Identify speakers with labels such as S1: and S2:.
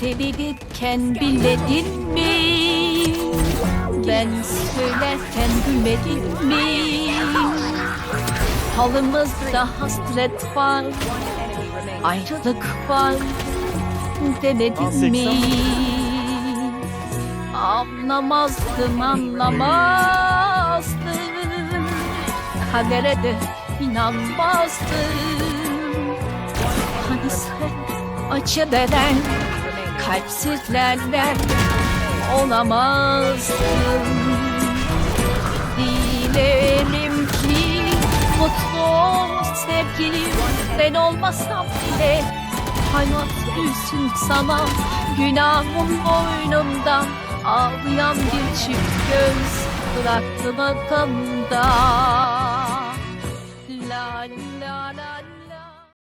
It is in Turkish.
S1: Sevilirken bilmedin mi? Ben söylerken gülmedin mi? Halımızda hasret var, ayrılık var demedin mi? Anlamazdım anlamazdım Kadere de inanmazdım Hani sen acı veren kalpsizlerden olamazsın. Dilerim ki mutlu ol sevgilim ben olmasam bile hayat gülsün sana günahım boynumda ağlayan bir çift göz bıraktım akamda. La la la la